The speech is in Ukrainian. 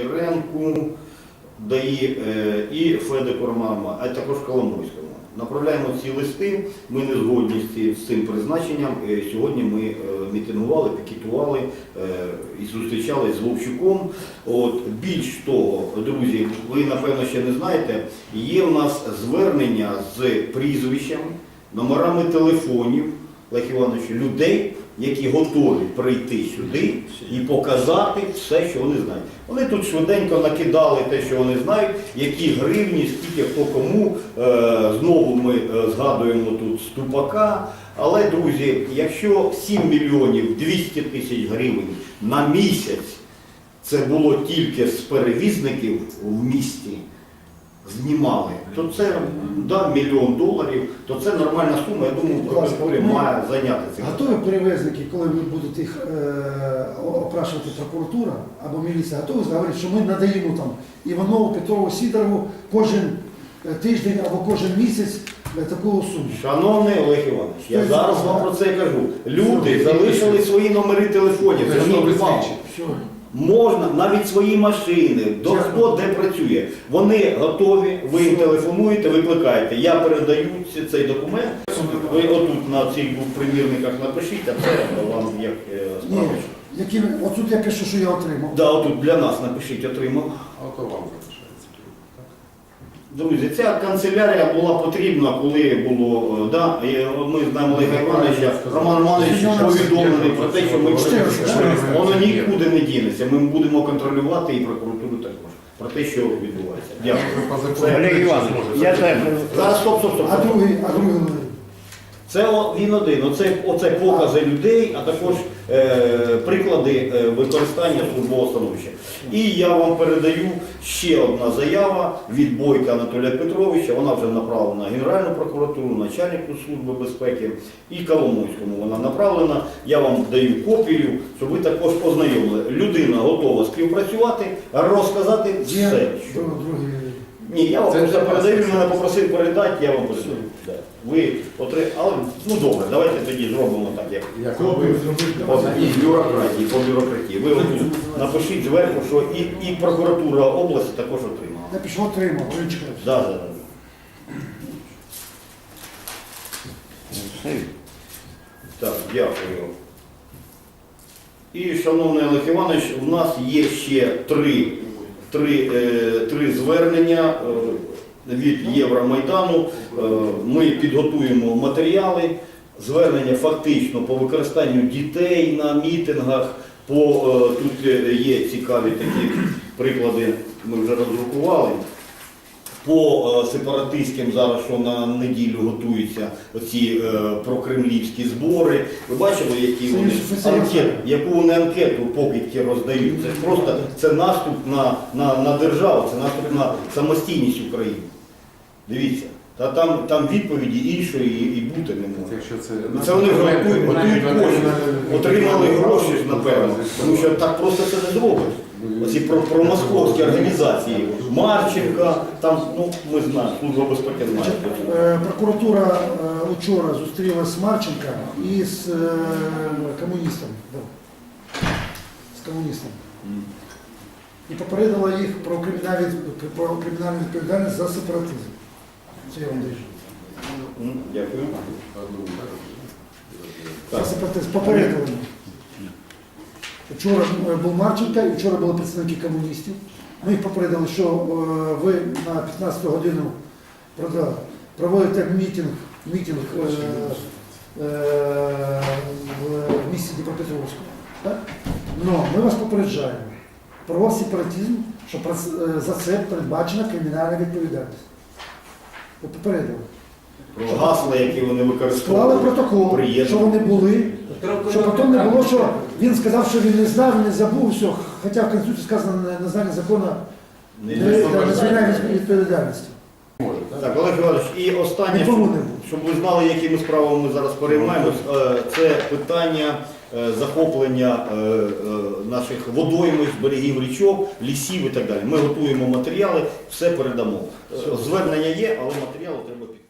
Мар'їнському ДАІ е, і Федекормама, а також Коломойському. Направляємо ці листи. Ми не згодні з цим призначенням. Е, Сьогодні ми е, мітингували, пікетували і зустрічались з Вовчуком. От більш того, друзі, ви напевно ще не знаєте, є в нас звернення з прізвищами, номерами телефонів Олег Іванович, людей, які готові прийти сюди і показати все, що вони знають. Вони тут швиденько накидали те, що вони знають, які гривні, скільки хто кому. Е, Знову ми е, згадуємо тут ступака. Але, друзі, якщо 7 мільйонів 200 тисяч гривень на місяць це було тільки з перевізників в місті, знімали, то це да, мільйон доларів, то це нормальна сума. Я думаю, прокуратура має зайняти цим. Готові перевізники, коли ви будете їх е, опрашувати прокуратура або міліція, готові говорити, що ми надаємо там Іванову, Петрову, Сідорову кожен е, тиждень або кожен місяць е, таку суму. Шановний Олег Іванович, я зараз вам про це кажу. Люди залишили свої номери телефонів. Увагу. Все. Можна навіть свої машини, до хто де працює. Вони готові, ви їм телефонуєте, викликаєте. Я передаю цей документ. Ви отут на цих примірниках напишіть, а це вам як справиш. Які, отут я пишу, що я отримав. Да, отут для нас напишіть, отримав. А то вам? Друзі, ця канцелярія була потрібна, коли було, е, да, ми знаємо Олега Івановича, Роман Романович повідомлений про те, що ми воно нікуди не дінеться. Ми будемо контролювати і прокуратуру також про те, що відбувається. Дякую. Олег Іванович, я теж Зараз стоп, стоп, стоп. А другий, а другий? Це він один. Оце, оце покази людей, а також е, приклади е, використання службового становища. І я вам передаю ще одна заява від Бойка Анатолія Петровича. Вона вже направлена Генеральну прокуратуру, начальнику Служби безпеки і Коломойському. Вона направлена. Я вам даю копію, щоб ви також ознайомили. Людина готова співпрацювати, розказати все. Що-. Ні, я вам Це просто передаю, мене попросив передати, я вам передаю. Да. Ви отри... Але ну добре, давайте тоді зробимо так, як ви зробити. по бюрократії, по бюрократії. Ви напишіть зверху, що і, і прокуратура області також отримала. Я пишу отримав, Олечка. Да, да, да. Так, дякую. І, шановний Олег Іванович, у нас є ще три, три, е, три звернення е, від Євромайдану. Е, ми підготуємо матеріали. Звернення фактично по використанню дітей на мітингах. По, тут є цікаві такі приклади, ми вже роздрукували по е, сепаратистським зараз, що на неділю готуються оці е, прокремлівські збори. Ви бачили, які вони анкет, яку вони анкету покидьки роздають. Це просто це наступ на, на, на державу, це наступ на самостійність України. Дивіться, та там, там відповіді іншої і, і бути не може. Якщо це Це вони вже готують, готують кошти, отримали гроші ж, напевно, тому що так просто це не зробиш. Оці про, про московські організації, Марченка, там, ну, ми знаємо, Служба безпеки знає. Е, Прокуратура е, учора зустрілася з Марченка і з е, комуністом. да. З комуністом. І попередила їх про кримінальну, про кримінальну відповідальність за сепаратизм. Дякую. Так. сепаратизм. Попередили. Вчора е, був Марченка і вчора були представники комуністів. Ми їх попередили, що е, ви на 15 годину проводите мітинг, мітинг е, в місті Дніпропетровську. Но ми вас попереджаємо про сепаратизм, що це- за це передбачена кримінальна відповідальність. Ви попередили. Про гасла, які вони Склали використовували. протокол, Приєднано. що вони були, щоб потім не було, що він сказав, що він не знав, не забув, все. Хоча в Конституції сказано не- незнання закону Не- не, звільняє від відповідальності. так? Олег Іванович, і останнє, щоб, щоб ви знали, якими справами ми зараз переймаємось, е, це питання е, захоплення е, е, наших водоймищ, берегів річок, лісів і так далі. Ми готуємо матеріали, все передамо. Звернення є, але матеріали треба підготувати.